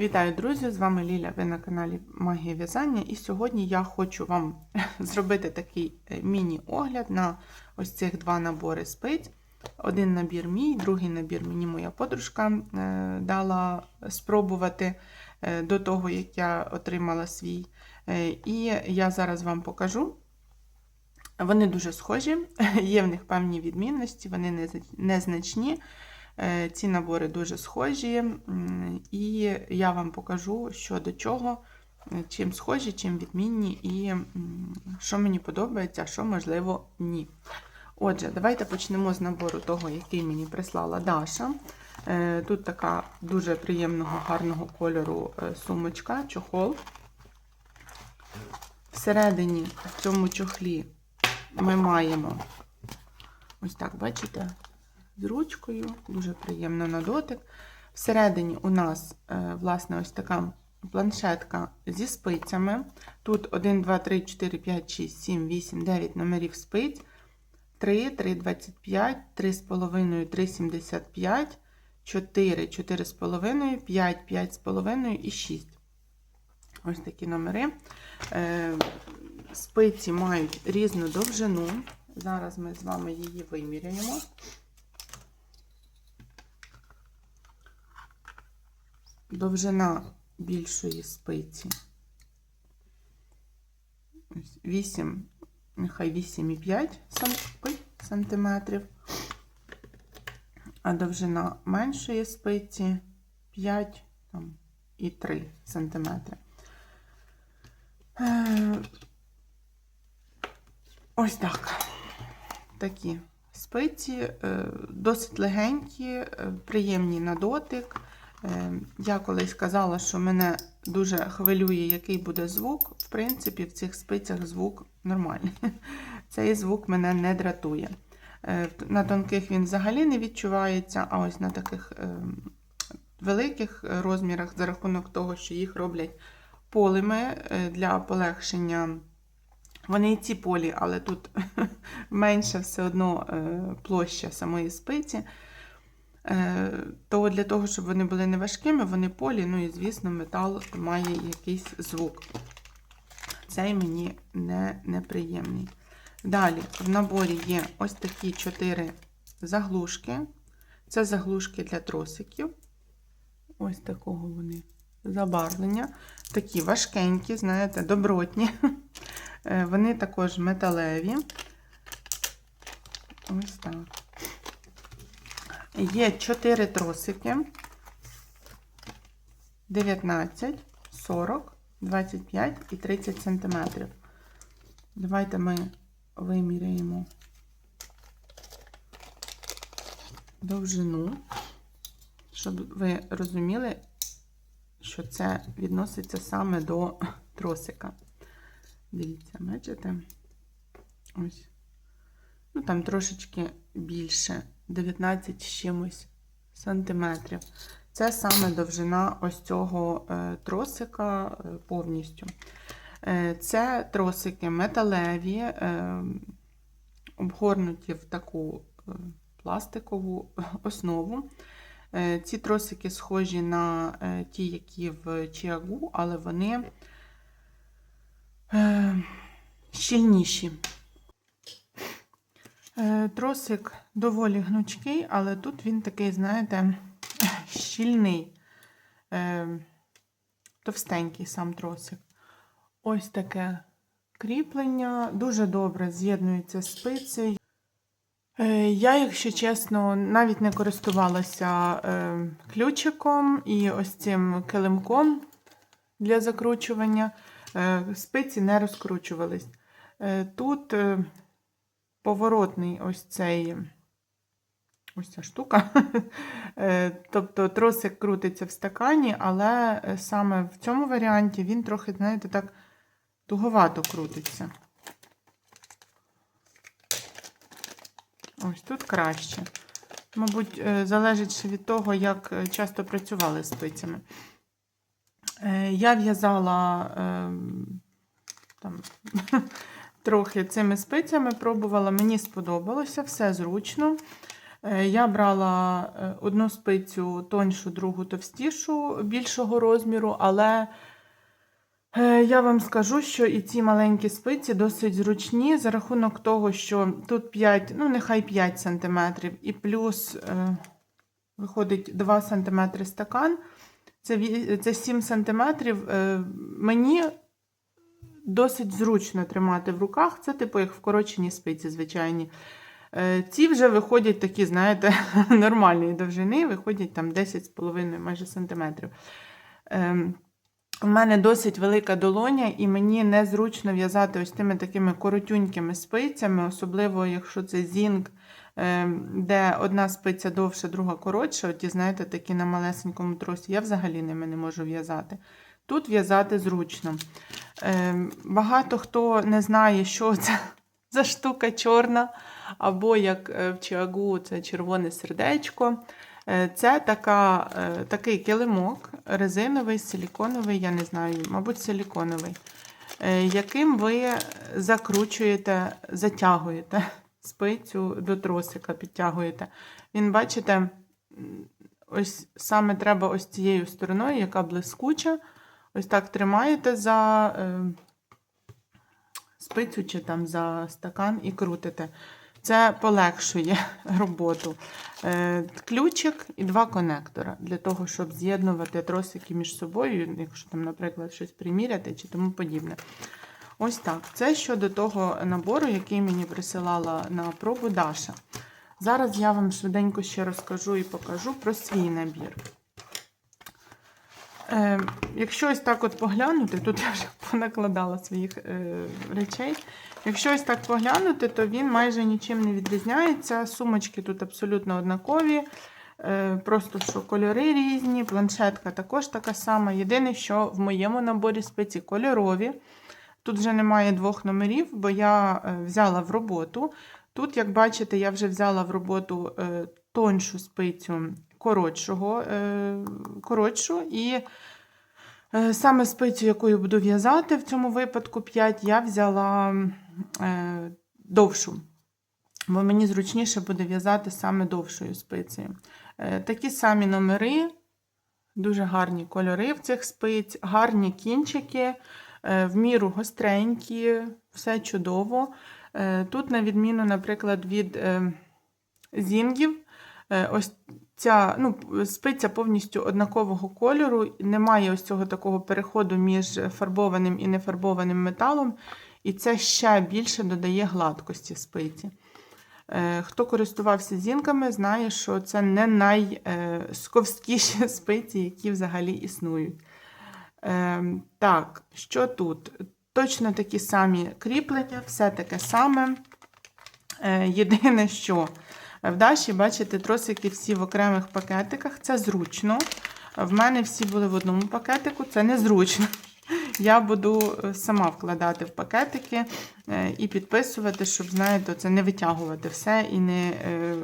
Вітаю, друзі! З вами Ліля. Ви на каналі Магія В'язання. І сьогодні я хочу вам зробити такий е, міні-огляд на ось цих два набори спиць. Один набір мій, другий набір мені моя подружка е, дала спробувати е, до того, як я отримала свій. І я зараз вам покажу. Вони дуже схожі, є в них певні відмінності, вони не- незначні. Е, Ці набори дуже схожі, і я вам покажу, що до чого, е, чим схожі, чим відмінні, і що мені подобається, що, можливо, ні. Отже, давайте почнемо з набору того, який мені прислала Даша. Е, Тут така дуже приємного, гарного кольору сумочка, чохол. Всередині в цьому чохлі ми маємо ось так, бачите? З ручкою, дуже приємно на дотик. Всередині у нас, е, власне, ось така планшетка зі спицями. Тут 1, 2, 3, 4, 5, 6, 7, 8, 9 номерів спиць. 3, 3, 25, 3,5, 3,75, 4, 4,5, 5, 5,5 і 6. Ось такі номери. Е, Спиці мають різну довжину. Зараз ми з вами її виміряємо. Довжина більшої спиці. Ось 8, нехай 8,5 см, сантиметрів, а довжина меншої спиці 5 там, і 3 сантиметри. Е, Ось так. Такі спиці, е, досить легенькі, е, приємні на дотик. Е, Я колись казала, що мене дуже хвилює, який буде звук. В принципі, в цих спицях звук нормальний. Цей звук мене не дратує. Е, На тонких він взагалі не відчувається, а ось на таких е, великих розмірах, за рахунок того, що їх роблять полими для полегшення. Вони і ці полі, але тут менша все одно площа самої спиці. Е, То для того, щоб вони були не важкими, вони полі, ну і, звісно, метал має якийсь звук. Цей мені не неприємний. Далі в наборі є ось такі чотири заглушки. Це заглушки для тросиків. Ось такого вони забарвлення. Такі важкенькі, знаєте, добротні. Е, Вони також металеві. Ось так. Є 4 тросики. 19, 40, 25 і 30 сантиметрів. Давайте ми виміряємо довжину, щоб ви розуміли, що це відноситься саме до тросика. Дивіться, бачите? Ось. Ну, там трошечки більше, 19 з чимось сантиметрів. Це саме довжина ось цього е, тросика е, повністю. Е, Це тросики металеві, обгорнуті в таку пластикову основу. Ці тросики схожі на ті, які в чиагу, але вони щільніші. Е, Тросик доволі гнучкий, але тут він такий, знаєте, щільний, е, товстенький сам тросик. Ось таке кріплення, дуже добре з'єднується спицею. Е, Я, якщо чесно, навіть не користувалася ключиком і ось цим килимком для закручування. Спиці не розкручувались. Тут поворотний ось цей ось ця штука. Е, Тобто тросик крутиться в стакані, але е, саме в цьому варіанті він трохи, знаєте, так туговато крутиться. Ось тут краще. Мабуть, е, залежить ще від того, як часто працювали спицями. Я в'язала ем, там, трохи цими спицями, пробувала, мені сподобалося, все зручно. Е, Я брала е, одну спицю тоньшу, другу товстішу, більшого розміру, але е, я вам скажу, що і ці маленькі спиці досить зручні за рахунок того, що тут 5, ну нехай 5 см, і плюс виходить 2 см стакан. Це, 7 см. Мені досить зручно тримати в руках. Це, типу, як вкорочені спиці, звичайні. Е, Ці вже виходять такі, знаєте, нормальної довжини, виходять там 10,5 майже сантиметрів. Ем, У мене досить велика долоня, і мені незручно в'язати ось тими такими коротюнькими спицями, особливо якщо це зінк, ем, де одна спиця довша, друга коротша. Оті, знаєте, такі на малесенькому тросі. Я взагалі ними не можу в'язати. Тут в'язати зручно. Ем, Багато хто не знає, що це за штука чорна, або як е, в Чиагу це червоне сердечко. Е, Це така, е, такий килимок резиновий, силіконовий, я не знаю, мабуть, силіконовий, е, яким ви закручуєте, затягуєте спицю до тросика, підтягуєте. Він, бачите, ось саме треба ось цією стороною, яка блискуча. Ось так тримаєте за е, спицю чи там за стакан і крутите. Це полегшує роботу. Е, ключик і два конектора для того, щоб з'єднувати тросики між собою, якщо там, наприклад, щось приміряти чи тому подібне. Ось так. Це щодо того набору, який мені присилала на пробу Даша. Зараз я вам швиденько ще розкажу і покажу про свій набір. Е, якщо ось так от поглянути, тут я вже понакладала своїх е, речей. Якщо ось так поглянути, то він майже нічим не відрізняється. Сумочки тут абсолютно однакові. Е, просто що кольори різні, планшетка також така сама. Єдине, що в моєму наборі спиці кольорові. Тут вже немає двох номерів, бо я е, взяла в роботу. Тут, як бачите, я вже взяла в роботу е, тоншу спицю коротшого, е, коротшу. І е, саме спицю, якою буду в'язати в цьому випадку 5, я взяла е, довшу. Бо мені зручніше буде в'язати саме довшою спицею. Такі самі номери, дуже гарні кольори в цих спиць, гарні кінчики, в міру гостренькі, все чудово. Тут, на відміну, наприклад, від зінгів, ось ця ну, спиця повністю однакового кольору, немає ось цього такого переходу між фарбованим і нефарбованим металом, і це ще більше додає гладкості спиці. Е, Хто користувався зінками, знає, що це не найсковськіші спиці, які взагалі існують. Е, Так, що тут? Точно такі самі кріплення, все таке саме. Е, Єдине, що в Даші, бачите, тросики всі в окремих пакетиках. Це зручно. В мене всі були в одному пакетику, це незручно. Я буду е, сама вкладати в пакетики е, і підписувати, щоб, знаєте, це не витягувати все і не, е,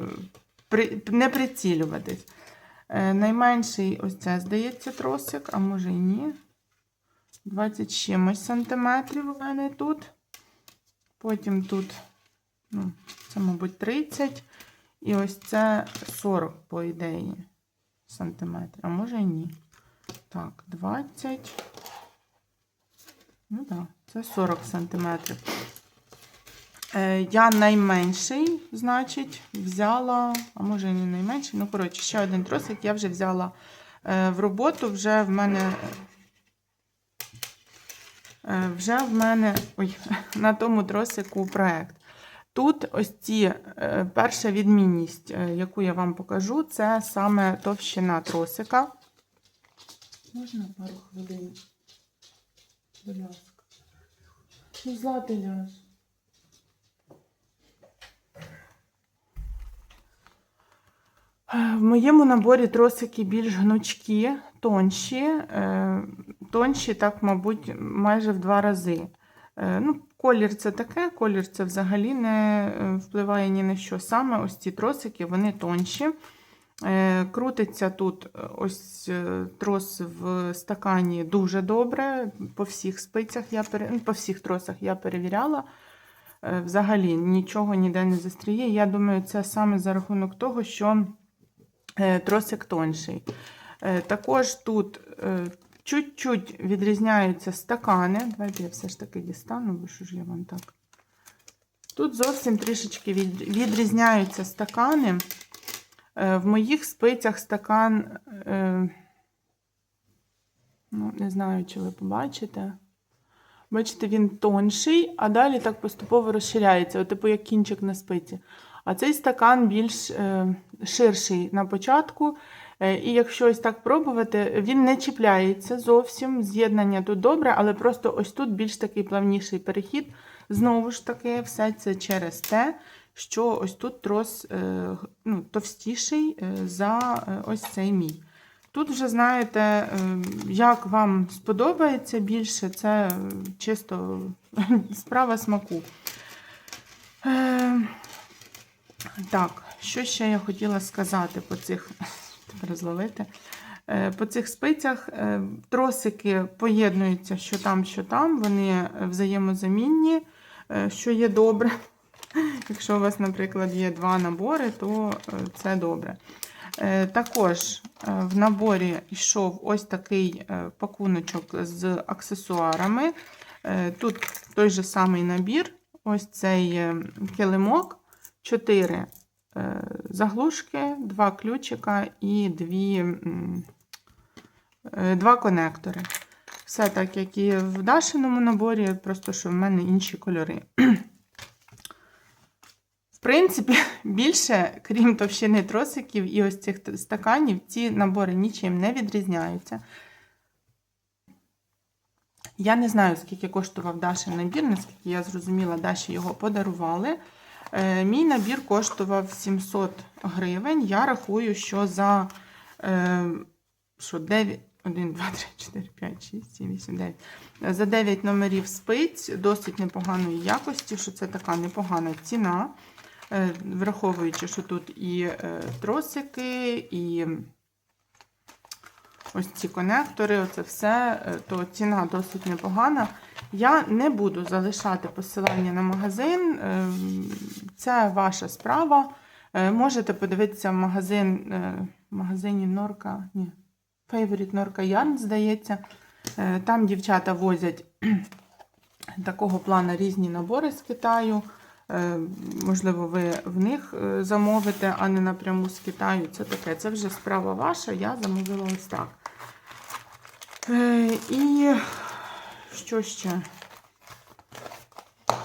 не прицілюватись. Найменший ось це, здається, тросик, а може і ні. 20 з чимось сантиметрів у мене тут. Потім тут, ну, це, мабуть, 30. І ось це 40, по ідеї, сантиметрів. А може ні. Так, 20. Ну так, да, це 40 сантиметрів. Е, я найменший, значить, взяла, а може не найменший, ну, коротше, ще один тросик я вже взяла е, в роботу. Вже в мене. е, Вже в мене ой, на тому тросику проект. Тут ось ці е, перша відмінність, е, яку я вам покажу, це саме товщина тросика. Можна пару хвилин? Будь ласка. Ну, злати ляж. Е, В моєму наборі тросики більш гнучкі, тонші, тонші, так, мабуть, майже в два рази. Ну, колір це таке, колір це взагалі не е, впливає ні на що. Саме ось ці тросики, вони тонші. Е, Крутиться тут е, ось трос в стакані дуже добре. По всіх спицях я ну, по всіх тросах я перевіряла. взагалі нічого ніде не застріє. Я думаю, це саме за рахунок того, що тросик тонший. Також тут чуть-чуть відрізняються стакани. Давайте я все ж таки дістану, бо що ж я вам так. Тут зовсім трішечки від- відрізняються стакани. Е, В моїх спицях стакан, е, ну, не знаю, чи ви побачите. Бачите, він тонший, а далі так поступово розширяється, от, типу як кінчик на спиці. А цей стакан більш е, ширший на початку. Е, і якщо ось так пробувати, він не чіпляється зовсім. З'єднання тут добре, але просто ось тут більш такий плавніший перехід. Знову ж таки, все це через те, що ось тут трос е, ну, товстіший е, за ось цей мій. Тут вже знаєте, як вам сподобається більше, це чисто справа смаку. Так, що ще я хотіла сказати по цих тепер зловити. Е, По цих спицях е, тросики поєднуються що там, що там, вони взаємозамінні, е, що є добре. Якщо у вас, наприклад, є два набори, то це добре. Також в наборі йшов ось такий пакуночок з аксесуарами. Тут той же самий набір, ось цей килимок, 4 заглушки, 2 ключика і 2, 2 конектори. Все так, як і в Дашиному наборі, просто що в мене інші кольори. В принципі, більше, крім товщини тросиків і ось цих стаканів, ці набори нічим не відрізняються. Я не знаю, скільки коштував Дашин набір, наскільки я зрозуміла, Даші його подарували. Е, Мій набір коштував 700 гривень. Я рахую, що за е, що 9, 1, 2, 3, 4, 5, 6, 7, 8, 9. За 9 номерів спиць досить непоганої якості, що це така непогана ціна. Е, Враховуючи, що тут і тросики, і ось ці конектори, оце все, е, то ціна досить непогана. Я не буду залишати посилання на магазин. е, Це ваша справа. Е, Можете подивитися в магазин, е, в магазині Норка. Ні, Favorite Норка Yarn, здається. Там дівчата возять такого плану різні набори з Китаю. Е, Можливо, ви в них е, замовите, а не напряму з Китаю. Це таке, це вже справа ваша, я замовила ось так. Е, І що ще?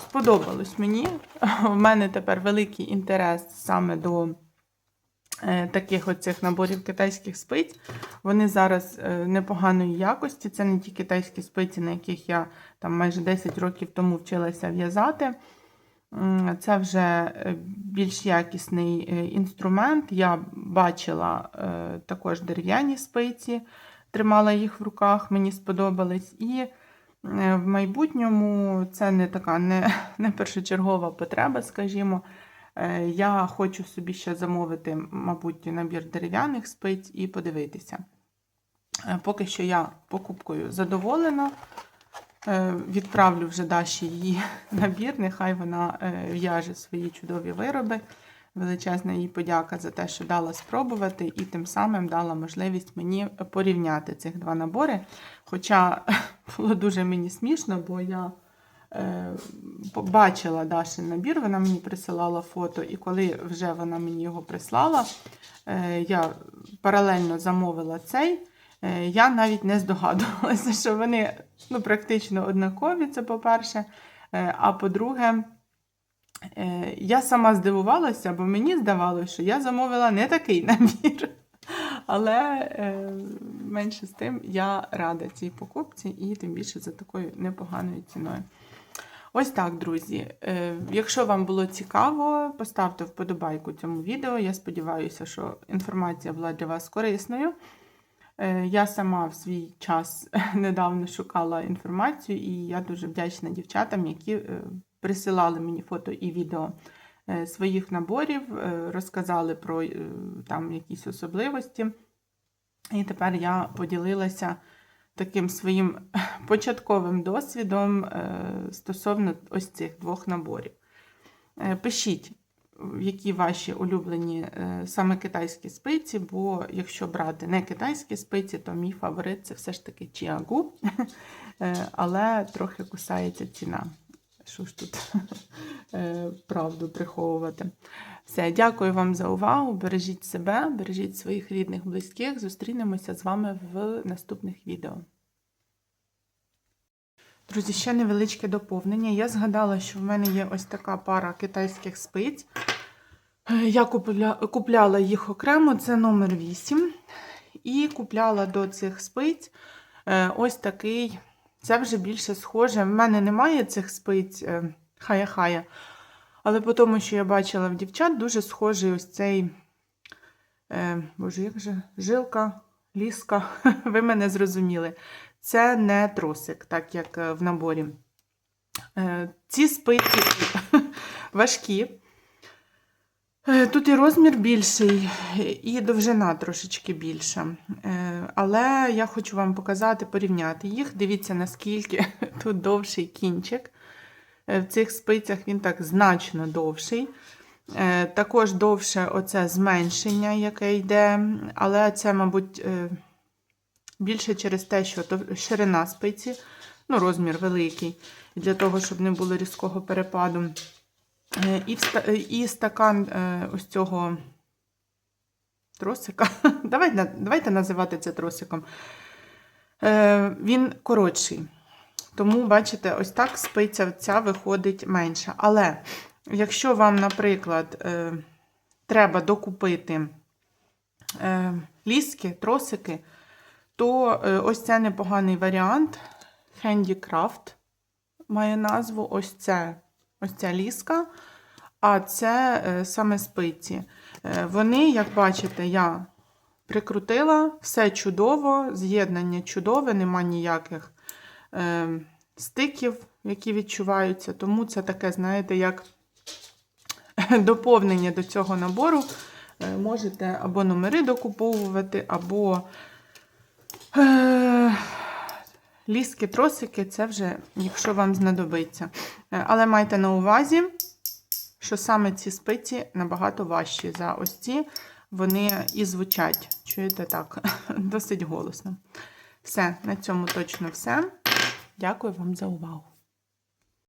Сподобалось мені. У мене тепер великий інтерес саме до таких оцих наборів китайських спиць. Вони зараз непоганої якості. Це не ті китайські спиці, на яких я там майже 10 років тому вчилася в'язати. Це вже е, більш якісний е, інструмент. Я бачила е, також дерев'яні спиці, тримала їх в руках, мені сподобались. І в майбутньому це не така не, не першочергова потреба, скажімо. Я хочу собі ще замовити, мабуть, набір дерев'яних спиць і подивитися. Поки що я покупкою задоволена. Е, Відправлю вже Даші її набір, нехай вона е, в'яже свої чудові вироби. Величезна їй подяка за те, що дала спробувати, і тим самим дала можливість мені порівняти цих два набори. Хоча було дуже мені смішно, бо я е, побачила Дашин набір, вона мені присилала фото, і коли вже вона мені його прислала, я паралельно замовила цей. Е, Я навіть не здогадувалася, що вони ну, практично однакові, це по-перше. Е, А по-друге, е, я сама здивувалася, бо мені здавалося, що я замовила не такий набір. Але менше з тим я рада цій покупці і тим більше за такою непоганою ціною. Ось так, друзі. Якщо вам було цікаво, поставте вподобайку цьому відео. Я сподіваюся, що інформація була для вас корисною. Е, Я сама в свій час недавно шукала інформацію, і я дуже вдячна дівчатам, які е, присилали мені фото і відео е, своїх наборів, розказали про там якісь особливості. І тепер я поділилася таким своїм початковим досвідом стосовно ось цих двох наборів. Пишіть, які ваші улюблені е, саме китайські спиці, бо якщо брати не китайські спиці, то мій фаворит це все ж таки чіагу, Е, але трохи кусається ціна. Що ж тут е, правду приховувати? Все, дякую вам за увагу. Бережіть себе, бережіть своїх рідних, близьких. Зустрінемося з вами в наступних відео. Друзі, ще невеличке доповнення. Я згадала, що в мене є ось така пара китайських спиць. Я купля... купляла їх окремо, це номер 8. І купляла до цих спиць е, ось такий. Це вже більше схоже. В мене немає цих спиць е, хая-хая. Але по тому, що я бачила в дівчат, дуже схожий ось цей. Е, боже, як же? Жилка, ліска. Ви мене зрозуміли. Це не тросик, так як в наборі. Ці спиці важкі. Е, Тут і розмір більший, і довжина трошечки більша. Е, Але я хочу вам показати, порівняти їх. Дивіться, наскільки тут довший кінчик. Е, В цих спицях він так значно довший. Також довше оце зменшення, яке йде, але це, мабуть, більше через те, що ширина спиці, ну, розмір великий, для того, щоб не було різкого перепаду. Е, І, е, і стакан е, ось цього тросика. Давайте, давайте називати це тросиком. Він коротший. Тому, бачите, ось так спиця ця виходить менша. Але якщо вам, наприклад, треба докупити ліски, тросики, то ось це непоганий варіант. Handicraft має назву. Ось це ось ця ліска, а це е, саме спиці. Е, Вони, як бачите, я прикрутила, все чудово, з'єднання чудове, нема ніяких е, стиків, які відчуваються. Тому це таке, знаєте, як доповнення до цього набору. Е, Можете або номери докуповувати, або ліски, тросики, це вже, якщо вам знадобиться. Е, Але майте на увазі, що саме ці спиці набагато важчі за ось ці. Вони і звучать, чуєте так, досить голосно. Все, на цьому точно все. Дякую вам за увагу.